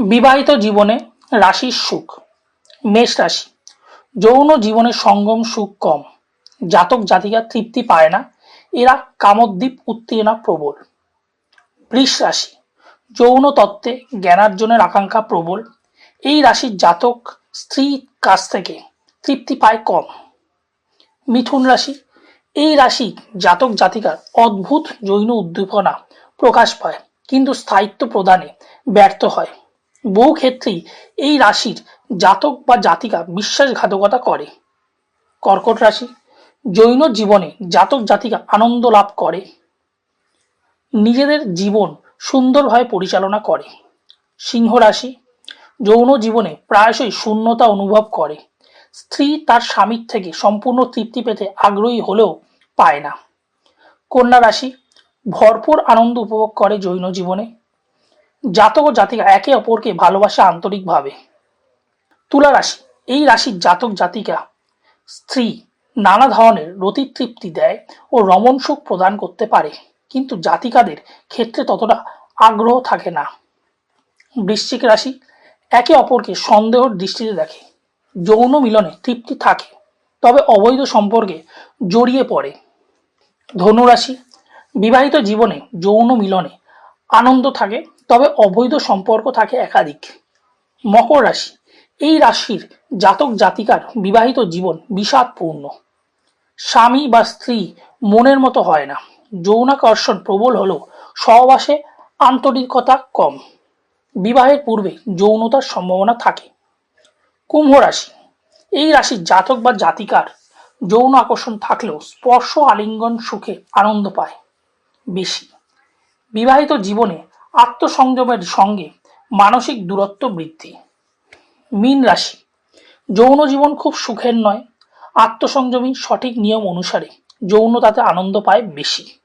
বিবাহিত জীবনে রাশির সুখ, মেষ রাশি। যৌন জীবনে সঙ্গম সুখ কম। জাতক জাতিকা তৃপ্তি পায় না। এরা কামোদ্দীপ, উত্তেজনা প্রবল। বৃষ রাশি। যৌন তত্ত্বে জ্ঞানার্জনের আকাঙ্ক্ষা প্রবল। এই রাশির জাতক স্ত্রীর কাছ থেকে তৃপ্তি পায় কম। মিথুন রাশি। এই রাশি জাতক জাতিকার অদ্ভুত জৈন উদ্দীপনা প্রকাশ পায়, কিন্তু স্থায়িত্ব প্রদানে ব্যর্থ হয়। বহু ক্ষেত্রেই এই রাশির জাতক বা জাতিকা বিশ্বাসঘাতকতা করে। কর্কট রাশি জৈন জীবনে জাতক জাতিকা আনন্দ লাভ করে। নিজেদের জীবন সুন্দরভাবে পরিচালনা করে। সিংহ রাশি যৌন জীবনে প্রায়শই শূন্যতা অনুভব করে। স্ত্রী তার স্বামীর থেকে সম্পূর্ণ তৃপ্তি পেতে আগ্রহী হলেও পায় না। কন্যা রাশি ভরপুর আনন্দ উপভোগ করে জৈন জীবনে। জাতক ও জাতিকা একে অপরকে ভালোবাসে আন্তরিকভাবে। তুলা রাশি, এই রাশির জাতক জাতিকা স্ত্রী নানা ধরনের রতিতৃপ্তি দেয় ও রমণ সুখ প্রদান করতে পারে, কিন্তু জাতিকাদের ক্ষেত্রে ততটা আগ্রহ থাকে না। বৃশ্চিক রাশি একে অপরকে সন্দেহর দৃষ্টিতে দেখে, যৌন মিলনে তৃপ্তি থাকে, তবে অবৈধ সম্পর্কে জড়িয়ে পড়ে। ধনুরাশি বিবাহিত জীবনে যৌন মিলনে আনন্দ থাকে তবে অবৈধ সম্পর্ক থাকে একাধিক। মকর রাশি। এই রাশির জাতক জাতিকার বিবাহিত জীবন বিষাদপূর্ণ। স্বামী বা স্ত্রী মনের মতো হয় না। যৌনাকর্ষণ প্রবল হলেও সহবাসে আন্তরিকতা কম। বিবাহের পূর্বে যৌনতার সম্ভাবনা থাকে। কুম্ভ রাশি। এই রাশির জাতক বা জাতিকার যৌন আকর্ষণ থাকলেও স্পর্শ, আলিঙ্গন, সুখে আনন্দ পায়। বেশি। বিবাহিত জীবনে আত্মসংযমের সঙ্গে মানসিক দূরত্ব বৃদ্ধি। মীন রাশি, যৌন জীবন খুব সুখের নয়। আত্মসংযমী সঠিক নিয়ম অনুসারে যৌনতাতে আনন্দ পায় বেশি।